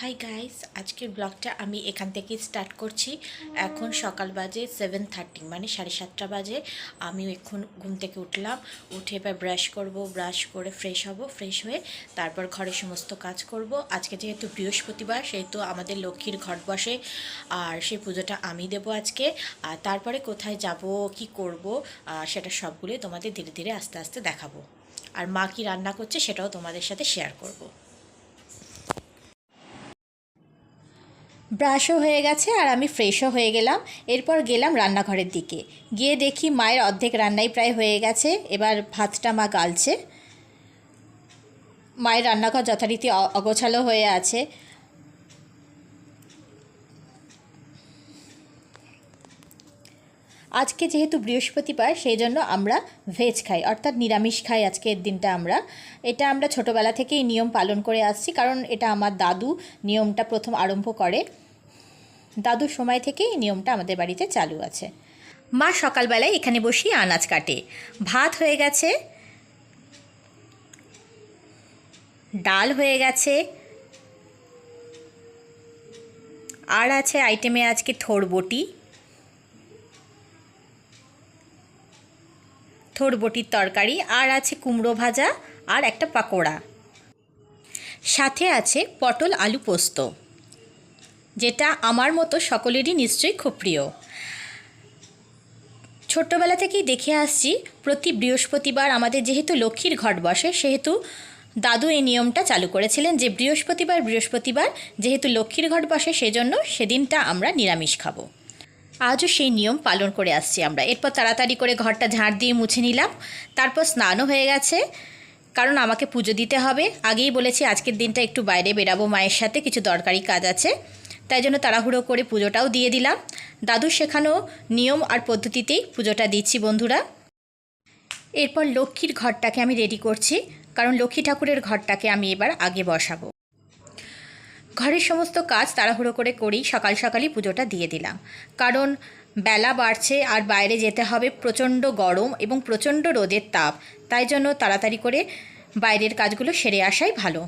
Hi guys আজকের ব্লগটা আমি এখান থেকেই স্টার্ট করছি। এখন সকাল বাজে সেভেন থার্টি মানে সাড়ে সাতটা বাজে। আমি এখন ঘুম থেকে উঠলাম, উঠে এবার ব্রাশ করব ব্রাশ করে ফ্রেশ হব ফ্রেশ হয়ে তারপর ঘরে সমস্ত কাজ করব। আজকে যেহেতু বৃহস্পতিবার, সেহেতু আমাদের লক্ষ্মীর ঘট বসে, আর সেই পুজোটা আমি দেব আজকে। আর তারপরে কোথায় যাব, কি করব সেটা সবগুলোই তোমাদের ধীরে ধীরে আস্তে আস্তে দেখাবো। আর মা কি রান্না করছে সেটাও তোমাদের সাথে শেয়ার করব। ব্রাশও হয়ে গেছে আর আমি ফ্রেশও হয়ে গেলাম। এরপর গেলাম রান্নাঘরের দিকে। গিয়ে দেখি মায়ের অর্ধেক রান্নাই প্রায় হয়ে গেছে। এবার ভাতটা মা গালছে। মায়ের রান্নাঘর যথারীতি অগোছালো হয়ে আছে। আজকে যেহেতু বৃহস্পতিবার সেই জন্য আমরা ভেজ খাই, অর্থাৎ নিরামিষ খাই আজকের দিনটা আমরা। এটা আমরা ছোটোবেলা থেকেই নিয়ম পালন করে আসছি, কারণ এটা আমার দাদু নিয়মটা প্রথম আরম্ভ করে। দাদুর সময় থেকেই নিয়মটা আমাদের বাড়িতে চালু আছে। মা সকালবেলায় এখানে বসিয়ে আনাজ কাটে। ভাত হয়ে গেছে, ডাল হয়ে গেছে, আর আছে আইটেমে আজকে থোড় বটি থোড় বটির তরকারি, আর আছে কুমড়ো ভাজা, আর একটা পাকোড়া। সাথে আছে পটল আলু পোস্ত, যেটা আমার মতো সকলেরই নিশ্চয়ই খুব প্রিয়। ছোট্টবেলা থেকেই দেখে আসছি, প্রতি বৃহস্পতিবার আমাদের যেহেতু লক্ষ্মীর ঘট বসে, সেহেতু দাদু এই নিয়মটা চালু করেছিলেন যে বৃহস্পতিবার বৃহস্পতিবার যেহেতু লক্ষ্মীর ঘট বসে, সেজন্য সেদিনটা আমরা নিরামিষ খাব। আজও সেই নিয়ম পালন করে আসছি আমরা। এরপর তাড়াতাড়ি করে ঘরটা ঝাড় দিয়ে মুছে নিলাম। তারপর স্নানও হয়ে গেছে। কারণ আমাকে পুজো দিতে হবে। আগেই বলেছি আজকের দিনটা একটু বাইরে বেরাবো মায়ের সাথে, কিছু দরকারি কাজ আছে। তাই জন্য তাড়াহুড়ো করে পুজোটাও দিয়ে দিলাম। দাদুর শেখানো নিয়ম আর পদ্ধতিতেই পুজোটা দিচ্ছি বন্ধুরা। এরপর লক্ষ্মীর ঘরটাকে আমি রেডি করছি। কারণ লক্ষ্মী ঠাকুরের ঘরটাকে আমি এবার আগে বসাবো। ঘরের সমস্ত কাজ তাড়াহুড়ো করে করেই সকাল সকালই পুজোটা দিয়ে দিলাম। কারণ বেলা বাড়ছে আর বাইরে যেতে হবে প্রচণ্ড গরম এবং প্রচণ্ড রোদের তাপ। তাই জন্য তাড়াতাড়ি করে বাইরের কাজগুলো সেরে আসাই ভালো।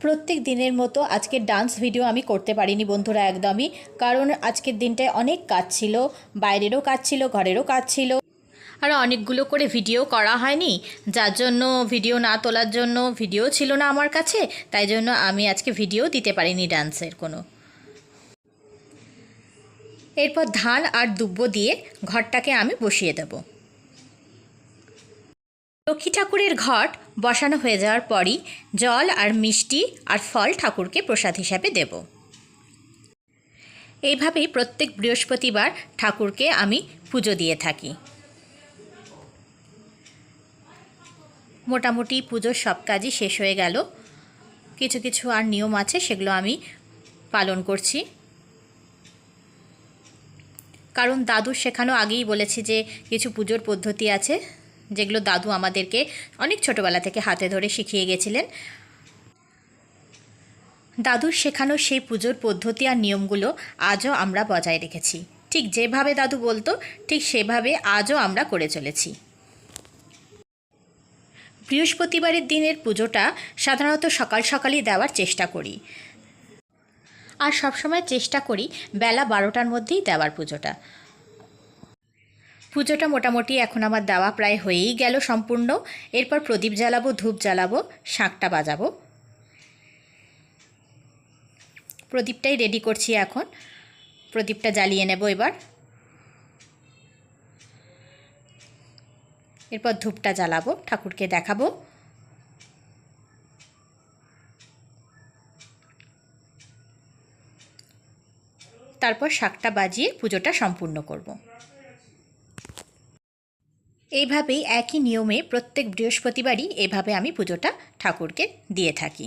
প্রত্যেক দিনের মতো আজকের ডান্স ভিডিও আমি করতে পারিনি বন্ধুরা একদমই। কারণ আজকের দিনটায় অনেক কাজ ছিল, বাইরেরও কাজ ছিল, ঘরেরও কাজ ছিল। আর অনেকগুলো করে ভিডিও করা হয়নি। যার জন্য ভিডিও না তোলার জন্য ভিডিও ছিল না আমার কাছে, তাই জন্য আমি আজকে ভিডিও দিতে পারিনি ডান্সের কোনো। এরপর ধান আর দুব্ব দিয়ে ঘরটাকে আমি বসিয়ে দেব। লক্ষ্মী ঠাকুরের ঘট বসানো হয়ে যাওয়ার পরই জল আর মিষ্টি আর ফল ঠাকুরকে প্রসাদ হিসাবে দেব। এইভাবেই প্রত্যেক বৃহস্পতিবার ঠাকুরকে আমি পুজো দিয়ে থাকি। মোটামুটি পুজোর সব কাজই শেষ হয়ে গেল। কিছু কিছু আর নিয়ম আছে, সেগুলো আমি পালন করছি। কারণ দাদু শেখানো আগেই বলেছি যে, কিছু পুজোর পদ্ধতি আছে, যেগুলো দাদু আমাদেরকে অনেক ছোটোবেলা থেকে হাতে ধরে শিখিয়ে গেছিলেন। দাদুর শেখানো সেই পুজোর পদ্ধতি আর নিয়মগুলো আজও আমরা বজায় রেখেছি। ঠিক যেভাবে দাদু বলতো, ঠিক সেভাবে আজও আমরা করে চলেছি। বৃহস্পতিবারের দিনের পুজোটা সাধারণত সকাল সকালই দেওয়ার চেষ্টা করি। আর সবসময় চেষ্টা করি বেলা বারোটার মধ্যেই দেওয়ার পুজোটা। পুজোটা মোটামুটি এখন আমার দেওয়া প্রায় হয়েই গেল সম্পূর্ণ। এরপর প্রদীপ জ্বালাবো, ধূপ জ্বালাবো, শাঁখটা বাজাবো। প্রদীপটাই রেডি করছি এখন। প্রদীপটা জ্বালিয়ে নেব এবার। এরপর ধূপটা জ্বালাবো, ঠাকুরকে দেখাবো। তারপর শাকটা বাজিয়ে পুজোটা সম্পূর্ণ করব। এইভাবেই একই নিয়মে প্রত্যেক বৃহস্পতিবারই এভাবে আমি পুজোটা ঠাকুরকে দিয়ে থাকি।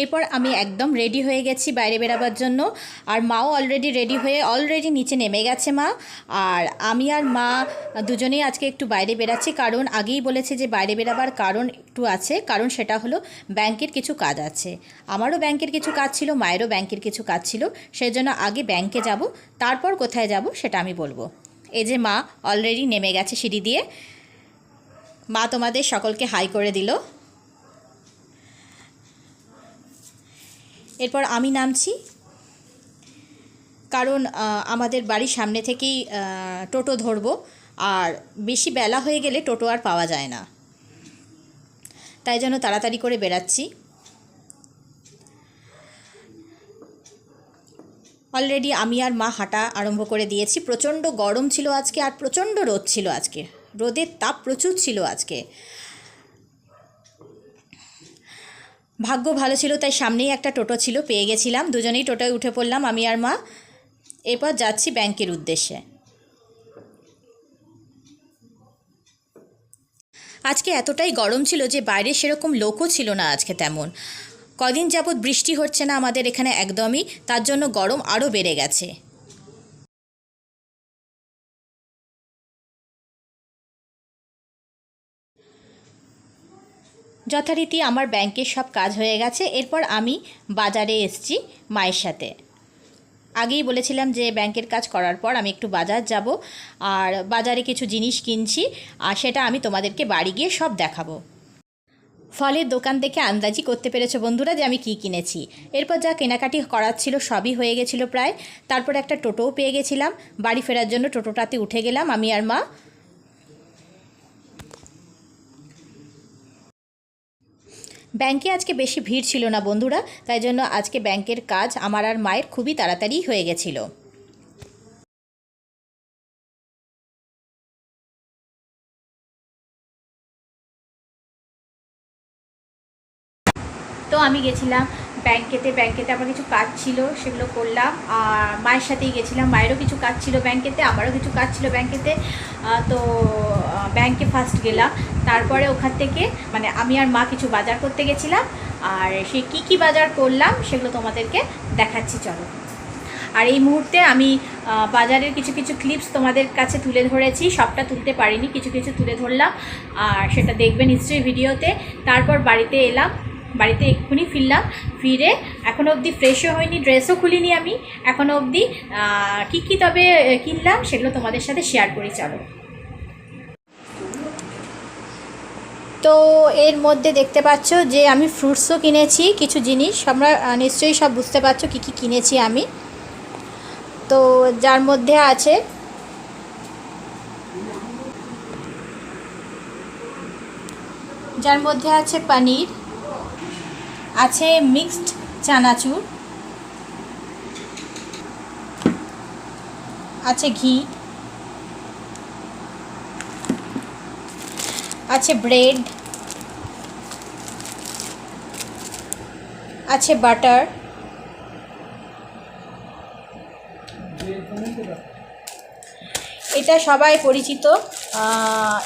এরপর আমি একদম রেডি হয়ে গেছি বাইরে বেরাবার জন্য। আর মাও অলরেডি রেডি হয়ে অলরেডি নিচে নেমে গেছে মা। আর আমি আর মা দুজনেই আজকে একটু বাইরে বেরাচ্ছি। কারণ আগেই বলেছে যে বাইরে বেরাবার কারণ একটু আছে। কারণ সেটা হলো ব্যাংকের কিছু কাজ আছে। আমারও ব্যাংকের কিছু কাজ ছিল, মায়েরও ব্যাংকের কিছু কাজ ছিল। সেই জন্য আগে ব্যাংকে যাব, তারপর কোথায় যাব সেটা আমি বলব। এই যে মা অলরেডি নেমে গেছে সিঁড়ি দিয়ে। মা তোমাদের সকলকে হাই করে দিল। এরপর আমি নামছি। কারণ আমাদের বাড়ির সামনে থেকেই টোটো ধরবো। আর বেশি বেলা হয়ে গেলে টোটো আর পাওয়া যায় না। তাই জন্য তাড়াতাড়ি করে বেরাচ্ছি অলরেডি আমি আর মা হাঁটা আরম্ভ করে দিয়েছি। প্রচণ্ড গরম ছিল আজকে আর প্রচণ্ড রোদ ছিল আজকে। রোদের তাপ প্রচুর ছিল আজকে। ভাগ্য ভালো ছিল, তাই সামনেই একটা টোটো ছিল, পেয়ে গেছিলাম। দুজনেই টোটোয় উঠে পড়লাম, আমি আর মা। এরপর যাচ্ছি ব্যাংকের উদ্দেশ্যে। আজকে এতটাই গরম ছিল যে বাইরে সেরকম লোকও ছিল না আজকে তেমন। কদিন যাবৎ বৃষ্টি হচ্ছে না আমাদের এখানে একদমই, তার জন্য গরম আরও বেড়ে গেছে। যথারীতি আমার ব্যাংকের সব কাজ হয়ে গেছে, এরপর আমি বাজারে এসছি মায়ের সাথে। আগেই বলেছিলাম যে ব্যাংকের কাজ করার পর আমি একটু বাজার যাব, আর বাজারে কিছু জিনিস কিনছি, আর সেটা আমি তোমাদেরকে বাড়ি গিয়ে সব দেখাবো। ফলের দোকান দেখে আন্দাজি করতে পেরেছ বন্ধুরা যে আমি কি কিনেছি। এরপর যা কেনাকাটি করার ছিল সবই হয়ে গেছিল প্রায়। তারপর একটা টোটোও পেয়ে গেছিলাম। বাড়ি ফেরার জন্য টোটোটাতে উঠে গেলাম আমি আর মা। ব্যাংকে আজকে বেশি ভিড় ছিল না বন্ধুরা, তাই জন্য আজকে ব্যাংকের কাজ আমার আর মায়ের খুবই তাড়াতাড়ি হয়ে গেছিল। তো আমি গেছিলাম। ব্যাংকেতে ব্যাংকেতে আমার কিছু কাজ ছিল, সেগুলো করলাম। আর মায়ের সাথেই গেছিলাম। মায়েরও কিছু কাজ ছিল ব্যাংকেতে, আমারও কিছু কাজ ছিল ব্যাংকেতে। তো ব্যাংকে ফার্স্ট গেলাম। তারপরে ওখান থেকে মানে আমি আর মা কিছু বাজার করতে গেছিলাম। আর সে কি কি বাজার করলাম, সেগুলো তোমাদেরকে দেখাচ্ছি, চলো। আর এই মুহূর্তে আমি বাজারের কিছু কিছু ক্লিপস তোমাদের কাছে তুলে ধরেছি। সবটা তুলতে পারিনি, কিছু কিছু তুলে ধরলাম। আর সেটা দেখবে নিশ্চয়ই ভিডিওতে। তারপর বাড়িতে এলাম। বাড়িতে এক্ষুনি ফিরলাম, ফিরে এখনও অবধি ফ্রেশও হয়নি ড্রেসও খুলিনি আমি এখনও অবধি কী কী তবে কিনলাম সেগুলো তোমাদের সাথে শেয়ার করি, চলো। তো এর মধ্যে দেখতে পাচ্ছ যে আমি ফ্রুটসও কিনেছি, কিছু জিনিস, আমরা নিশ্চয়ই সব বুঝতে পারছ কী কী কিনেছি আমি। তো যার মধ্যে আছে, যার মধ্যে আছে পনির আছে মিক্সড চানাচুর আছে ঘি আছে ব্রেড আছে বাটার এটা সবাই পরিচিত।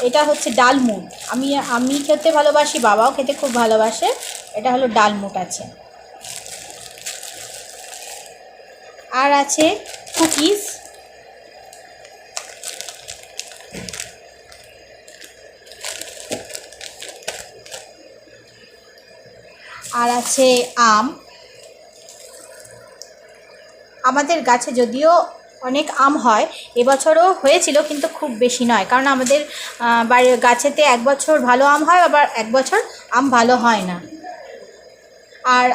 এটা হচ্ছে ডালমুট আমি আমি খেতে ভালোবাসি, বাবাও খেতে খুব ভালোবাসে। এটা হলো ডালমুট আছে। আর আছে কুকিজ। আর আছে আম। আমাদের গাছে যদিও অনেক আম হয়। এবছরও হয়েছিল, কিন্তু খুব বেশি নয়। কারণ আমাদের বাড়ির গাছেতে এক বছর ভালো আম হয়, আবার এক বছর আম ভালো হয় না। আর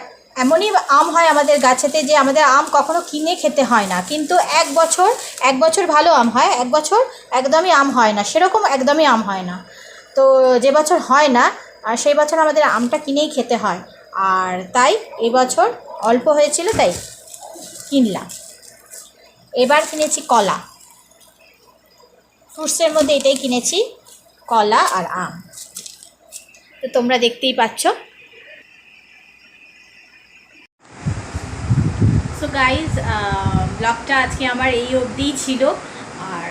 এমনই আম হয় আমাদের গাছেতে যে আমাদের আম কখনো কিনে খেতে হয় না। কিন্তু এক বছর এক বছর ভালো আম হয়, এক বছর একদমই আম হয় না। সেরকম একদমই আম হয় না। তো যে বছর হয় না, আর সেই বছর আমাদের আমটা কিনেই খেতে হয়। আর তাই এবছর অল্প হয়েছিল, তাই কিনলাম। এবার কিনেছি কলা। ফ্রুটসের মধ্যে এটাই কিনেছি, কলা আর আম। তো তোমরা দেখতেই পাচ্ছ। সো গাইজ ব্লগটা আজকে আমার এই অবধিই ছিল। আর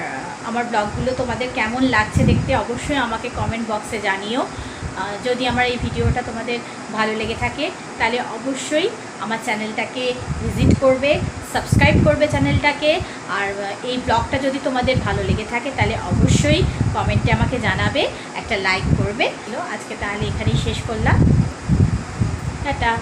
আমার ব্লগগুলো তোমাদের কেমন লাগছে দেখতে অবশ্যই আমাকে কমেন্ট বক্সে জানিও। যদি আমার এই ভিডিওটা তোমাদের ভালো লেগে থাকে, তাহলে অবশ্যই আমার চ্যানেলটাকে ভিজিট করবে, সাবস্ক্রাইব করবে চ্যানেলটাকে, আর এই ব্লগটা যদি তোমাদের ভালো লেগে থাকে, তাহলে অবশ্যই কমেন্টে আমাকে জানাবে, একটা লাইক করবে। আজকে তাহলে এখানেই শেষ করলাম। টাটা।